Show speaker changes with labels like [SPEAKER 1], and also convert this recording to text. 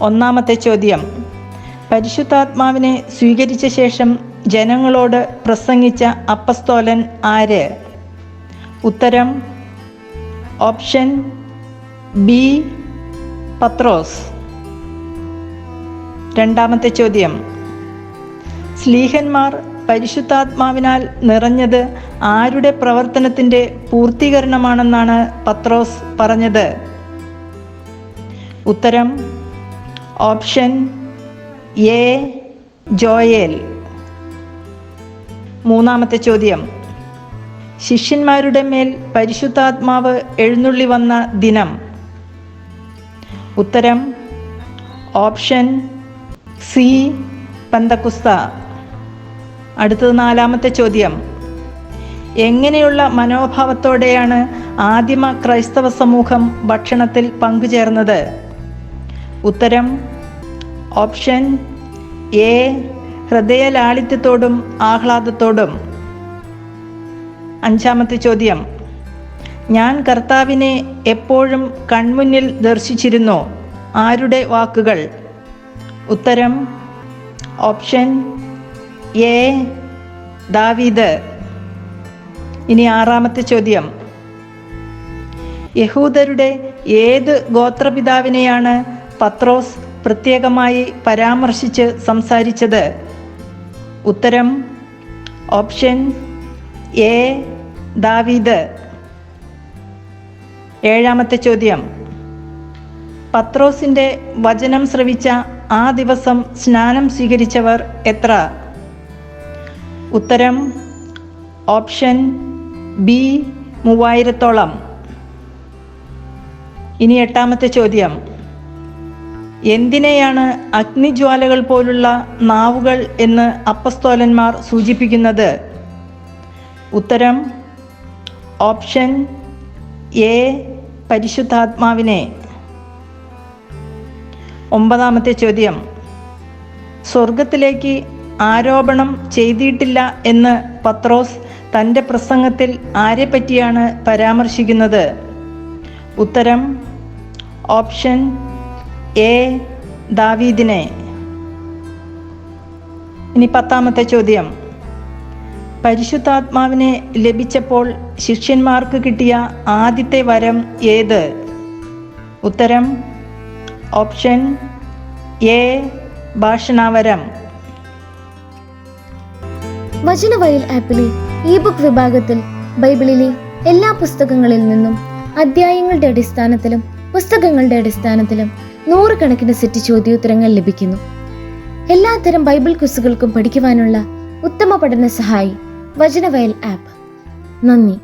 [SPEAKER 1] ഒന്നാമത്തെ ചോദ്യം. പരിശുദ്ധാത്മാവിനെ സ്വീകരിച്ച ശേഷം ജനങ്ങളോട് പ്രസംഗിച്ച അപ്പസ്തോലൻ ആര്? ഉത്തരം ഓപ്ഷൻ ബി പത്രോസ്. രണ്ടാമത്തെ ചോദ്യം. സ്ലീഹന്മാർ പരിശുദ്ധാത്മാവിനാൽ നിറഞ്ഞത് ആരുടെ പ്രവർത്തനത്തിന്റെ പൂർത്തീകരണമാണെന്നാണ് പത്രോസ് പറഞ്ഞത്? ഉത്തരം ഓപ്ഷൻ എ ജോയേൽ. മൂന്നാമത്തെ ചോദ്യം. ശിഷ്യന്മാരുടെ മേൽ പരിശുദ്ധാത്മാവ് എഴുന്നള്ളി വന്ന ദിനം. ഉത്തരം ഓപ്ഷൻ സി പന്തക്കുസ്ത. അടുത്തത് നാലാമത്തെ ചോദ്യം. എങ്ങനെയുള്ള മനോഭാവത്തോടെയാണ് ആദിമ ക്രൈസ്തവ സമൂഹം ഭക്ഷണത്തിൽ പങ്കുചേർന്നത്? ഉത്തരം ഓപ്ഷൻ എ ഹൃദയലാളിത്യത്തോടും ആഹ്ലാദത്തോടും. അഞ്ചാമത്തെ ചോദ്യം. ഞാൻ കർത്താവിനെ എപ്പോഴും കൺമുന്നിൽ ദർശിച്ചിരുന്നു. ആരുടെ വാക്കുകൾ? ഉത്തരം ഓപ്ഷൻ എ ദാവീദ്. ഇനി ആറാമത്തെ ചോദ്യം. യഹൂദരുടെ ഏത് ഗോത്രപിതാവിനെയാണ് പത്രോസ് പ്രത്യേകമായി പരാമർശിച്ച് സംസാരിച്ചത് ഉത്തരം ഓപ്ഷൻ എ ദാവീദ്. ഏഴാമത്തെ ചോദ്യം. പത്രോസിന്റെ വചനം ശ്രവിച്ച ആ ദിവസം സ്നാനം സ്വീകരിച്ചവർ എത്ര? ഉത്തരം ഓപ്ഷൻ ബി മൂവായിരത്തോളം. ഇനി എട്ടാമത്തെ ചോദ്യം. എന്തിനെയാണ് അഗ്നിജ്വാലകൾ പോലുള്ള നാവുകൾ എന്ന് അപ്പസ്തോലന്മാർ സൂചിപ്പിക്കുന്നത്? ഉത്തരം ഓപ്ഷൻ എ പരിശുദ്ധാത്മാവിനെ. ഒമ്പതാമത്തെ ചോദ്യം. സ്വർഗത്തിലേക്ക് ആരോപണം ചെയ്തിട്ടില്ല എന്ന് പത്രോസ് തന്റെ പ്രസംഗത്തിൽ ആരെ പറ്റിയാണ് പരാമർശിക്കുന്നത്? ഉത്തരം ഓപ്ഷൻ എ ദാവീദിനെ. ഇനി പത്താമത്തെ ചോദ്യം. പരിശുദ്ധാത്മാവിനെ ലഭിച്ചപ്പോൾ ശിഷ്യന്മാർക്ക് കിട്ടിയ ആദ്യത്തെ വരം ഏത്? ഉത്തരം ഓപ്ഷൻ എ ഭാഷണാവരം.
[SPEAKER 2] വചനവയൽ ആപ്പിലെ ഇ ബുക്ക് വിഭാഗത്തിൽ ബൈബിളിലെ എല്ലാ പുസ്തകങ്ങളിൽ നിന്നും അധ്യായങ്ങളുടെ അടിസ്ഥാനത്തിലും പുസ്തകങ്ങളുടെ അടിസ്ഥാനത്തിലും നൂറുകണക്കിന് സെറ്റ് ചോദ്യോത്തരങ്ങൾ ലഭിക്കുന്നു. എല്ലാത്തരം ബൈബിൾ ക്വിസുകൾക്കും പഠിക്കുവാനുള്ള ഉത്തമ പഠന സഹായി വചനവയൽ ആപ്പ്. നന്ദി.